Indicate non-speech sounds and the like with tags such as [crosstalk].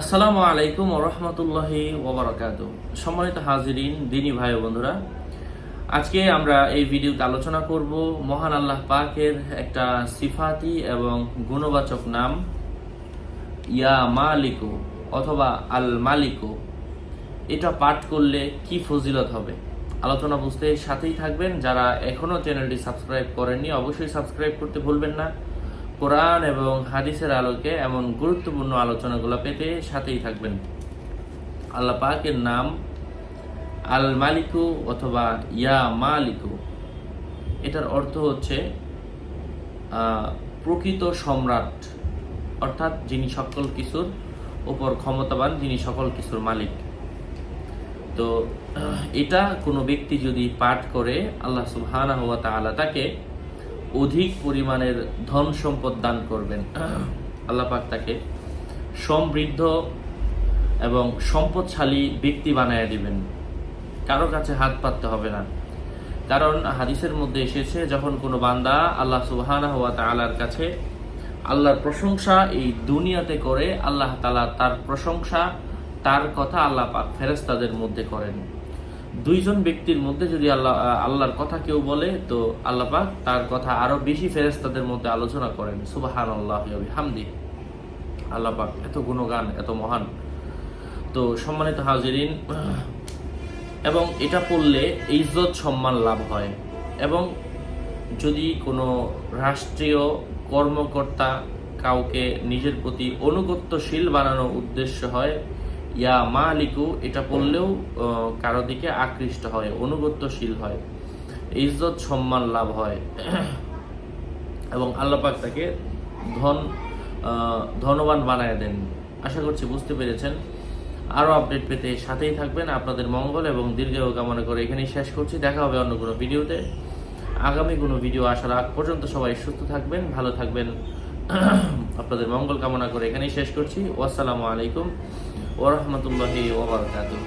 আসসালামু আলাইকুম রহমতুল্লাহি ওবরাকাত সম্মানিত হাজিরিন, দিনী ভাই বন্ধুরা, আজকে আমরা এই ভিডিওতে আলোচনা করব মহান আল্লাহ পাকের একটা সিফাতি এবং গুণবাচক নাম, ইয়া মালিকু অথবা আল মালিকু। এটা পাঠ করলে কি ফজিলত হবে? আলোচনা বুঝতে সাথেই থাকবেন। যারা এখনও চ্যানেলটি সাবস্ক্রাইব করেননি, অবশ্যই সাবস্ক্রাইব করতে ভুলবেন না। কোরআন এবং হাদিসের আলোকে এমন গুরুত্বপূর্ণ আলোচনাগুলো পেতে সাথেই থাকবেন। আল্লাহ পাকের নাম আল মালিকু অথবা ইয়া মালিকু। এটার অর্থ হচ্ছে প্রকৃত সম্রাট। অর্থাৎ যিনি সকল কিছুর উপর ক্ষমতাবান, যিনি সকল কিছুর মালিক। তো এটা কোনো ব্যক্তি যদি পাঠ করে, আল্লাহ সুবহানাহু ওয়া তাআলা তাকে অধিক পরিমাণের ধন সম্পদ দান করবেন। আল্লাহ পাক তাকে সমৃদ্ধ এবং সম্পদশালী ব্যক্তি বানায় দিবেন। কারও কাছে হাত পাততে হবে না। কারণ হাদিসের মধ্যে এসেছে, যখন কোনো বান্দা আল্লাহ সুবহানাহু ওয়া তাআলার কাছে আল্লাহর প্রশংসা এই দুনিয়াতে করে, আল্লাহ তালা তার প্রশংসা, তার কথা আল্লাহ পাক ফেরেশতাদের মধ্যে করেন। দুইজন ব্যক্তির মধ্যে যদি আল্লাহ আল্লাহর কথা কেউ বলে, তো আল্লাহ পাক তার কথা আরও বেশি ফেরেশতাদের মধ্যে আলোচনা করেন। সুবাহান আল্লাহ হামদি আল্লাহ পাক এত গুণগান, এত মহান। তো সম্মানিত হাজিরিন, এবং এটা পড়লে ইজ্জত সম্মান লাভ হয়। এবং যদি কোনো রাষ্ট্রীয় কর্মকর্তা কাউকে নিজের প্রতি অনুগত্যশীল বানানোর উদ্দেশ্য হয় ইয়া মা মালিকু, এটা পড়লেও কারও দিকে আকৃষ্ট হয়, অনুগত্যশীল হয়, ইজ্জত সম্মান লাভ হয়। [clears throat] এবং আল্লাপাক তাকে ধন ধনবান বানায় দেন। আশা করছি বুঝতে পেরেছেন। আরও আপডেট পেতে সাথেই থাকবেন। আপনাদের মঙ্গল এবং দীর্ঘায়ু কামনা করে এখানেই শেষ করছি। দেখা হবে অন্য কোনো ভিডিওতে। আগামী কোনো ভিডিও আসার আগ পর্যন্ত সবাই সুস্থ থাকবেন, ভালো থাকবেন। [clears throat] আপনাদের মঙ্গল কামনা করে এখানেই শেষ করছি। ওয়াসসালামু আলাইকুম। ওরহমতুল্লাহি ওবরকাতুহ